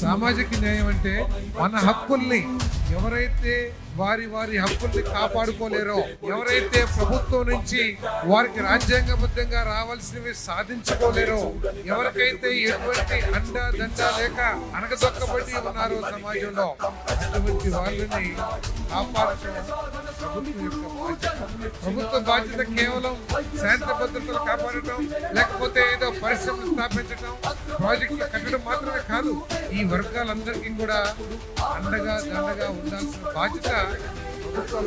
సామాజిక న్యాయం అంటే మన హక్కుల్ని ఎవరైతే వారి వారి హక్కుల్ని కాపాడుకోలేరో ఎవరైతే ప్రభుత్వం నుంచి వారికి రాజ్యాంగబద్ధంగా రావాల్సినవి సాధించుకోలేరో ఎవరికైతే ఎటువంటి అండా దండ లేక అనగదొక్కబడి ఉన్నారో సమాజంలో అటువంటి వాళ్ళని కాపాడటం ప్రభుత్వ బాధ్యత కేవలం శాంతి భద్రతలు కాపాడటం లేకపోతే ఏదో పరిశ్రమలు స్థాపించడం ప్రాజెక్టులు కట్టడం మాత్రమే కాదు ఈ వర్గాలందరికీ కూడా అండగా దండగా ఉండాల్సిన బాధ్యత ప్రభుత్వాల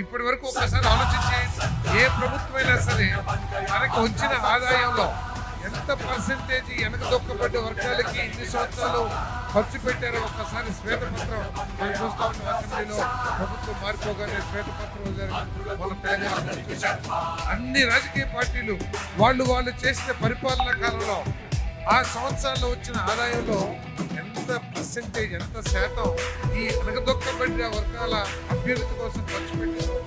ఇప్పటి వరకు ఒక్కసారి ఆలోచించి ఏ ప్రభుత్వమైనా సరే మనకు వచ్చిన ఆదాయంలో ఎంత పర్సెంటేజ్ వెనక దొక్కబడ్డ వర్గాలకి ఇన్ని సంవత్సరాలు ఖర్చు పెట్టారో ఒక్కసారి శ్వేతపత్రం మనం చూస్తా ఉన్నాం. అసెంబ్లీలో ప్రభుత్వం మారిపోగానే శ్వేతపత్రం మన తెలంగాణ అన్ని రాజకీయ పార్టీలు వాళ్ళు వాళ్ళు చేసిన పరిపాలన కాలంలో ఆ సంవత్సరాల్లో వచ్చిన ఆదాయంలో ఎంత పర్సెంటేజ్ ఎంత శాతం ఈ అనగదొక్కబడిన వర్గాల అభ్యున్నతి కోసం ఖర్చు పెట్టారు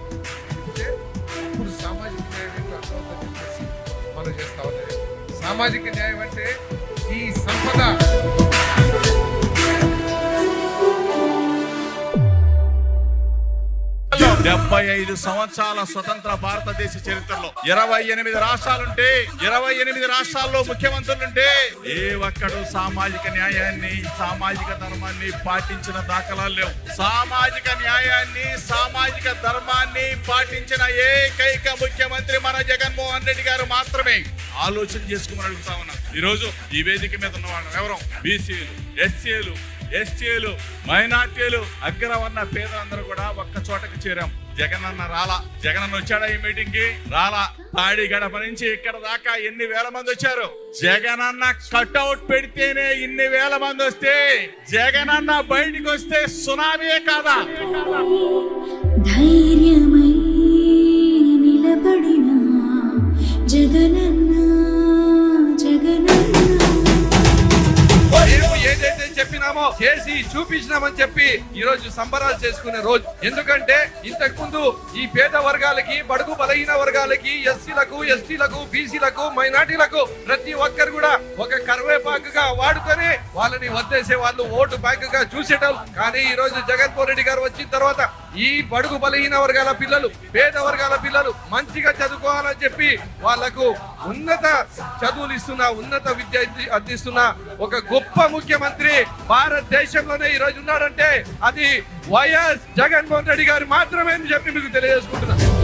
ఇప్పుడు సామాజిక న్యాయం అర్థమవుతుందని చెప్పేసి మనం చేస్తా ఉన్నాయి సామాజిక న్యాయం అంటే ఈ సంపద. డెబ్బై ఐదు సంవత్సరాల స్వతంత్ర భారతదేశ చరిత్రలో ఇరవై ఎనిమిది రాష్ట్రాలుంటే ఇరవై ఎనిమిది రాష్ట్రాల్లో ముఖ్యమంత్రులుంటే ఏ ఒక్కడు సామాజిక న్యాయాన్ని సామాజిక ధర్మాన్ని పాటించిన దాఖలాలు లేవు. సామాజిక న్యాయాన్ని సామాజిక ధర్మాన్ని పాటించిన ఏకైక ముఖ్యమంత్రి మన జగన్మోహన్ రెడ్డి గారు మాత్రమే. ఆలోచన చేసుకుని అడుగుతా ఉన్నా. ఈ ఈ వేదిక మీద ఉన్నవాడు ఎవరు? బీసీలు ఎస్సీలు ఎస్టీలు మైనార్టీలు అగ్రవర్ణ పేదలందరూ కూడా ఒక్క చోటకి చేరాం. జగనన్న రాలా. జగనన్న వచ్చాడా ఈ మీటింగ్కి? రాలా. తాడి గడప నుంచి ఇక్కడ దాకా ఎన్ని వేల మంది వచ్చారు? జగనన్న కట్అవుట్ పెడితేనే ఇన్ని వేల మంది వస్తే జగనన్న బయటికి వస్తే సునామీయే కాదా? ధైర్యమై నిలబడిన జగనన్న చెప్పినామో చేసి చూపించినామని చెప్పి ఈ రోజు సంబరాలు చేసుకునే రోజు. ఎందుకంటే ఇంతకు ముందు ఈ పేద వర్గాలకి బడుగు బలహీన వర్గాలకి ఎస్సీలకు ఎస్టీలకు బీసీలకు మైనార్టీలకు ప్రతి ఒక్కరు కూడా ఒక కరివేపాకుగా వాడుకొని వాళ్ళని వదిలేసే వాళ్ళు ఓటు బ్యాంకుగా చూసేటోళ్ళు. కానీ ఈ రోజు జగన్మోహన్ రెడ్డి గారు వచ్చిన తర్వాత ఈ బడుగు బలహీన వర్గాల పిల్లలు పేద వర్గాల పిల్లలు మంచిగా చదువుకోవాలని చెప్పి వాళ్ళకు ఉన్నత చదువులు ఇస్తున్న ఉన్నత విద్య అందిస్తున్న ఒక గొప్ప ముఖ్యమంత్రి భారతదేశంలోనే ఈ రోజు ఉన్నారంటే అది వైఎస్ జగన్మోహన్ రెడ్డి గారు మాత్రమే అని చెప్పి మీకు తెలియజేసుకుంటున్నాను.